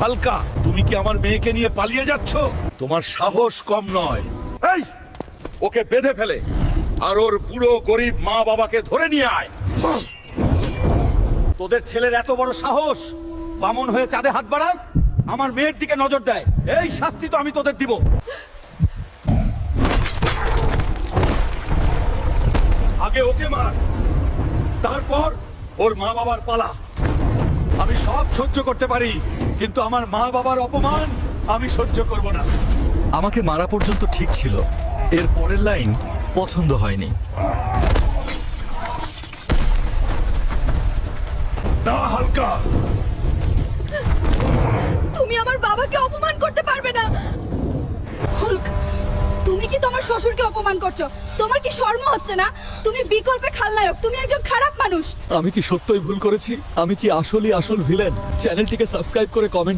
হালকা তুমি কি আমার মেয়েকে নিয়ে পালিয়ে যাচ্ছ? তোমার সাহস কম নয়। এই! ওকে বেঁধে ফেলে। আর ওর বুড়ো গরিব মা বাবাকে ধরে নিয়ে আয়। তোদের ছেলের এত বড় সাহস? বামন হয়ে চাঁদে হাত বাড়ায়? আমার মেয়ের দিকে নজর দেয়। এই শাস্তি তো আমি তোদের দিব। আগে ওকে মার। তারপর ওর মা বাবার পালা। আমি সব সহ্য করতে পারি কিন্তু আমার মা বাবার অপমান আমি সহ্য করব না। আমাকে মারা পর্যন্ত ঠিক ছিল। এর পরের লাইন পছন্দ হয়নি। না হালকা। তুমি আমার বাবাকে অপমান করতে পারবে না। হল্ক তুমি কি তোমার শ্বশুরকে অপমান করছ? তোমার কি শর্ম হচ্ছে না? তুমি বিকল্পে খালনায়ক তুমি একজন খারাপ মানুষ। আমি কি সত্যই ভুল করেছি? আমি কি আসলেই আসল ভিলেন চ্যানেলটিকে সাবস্ক্রাইব করে কমেন্ট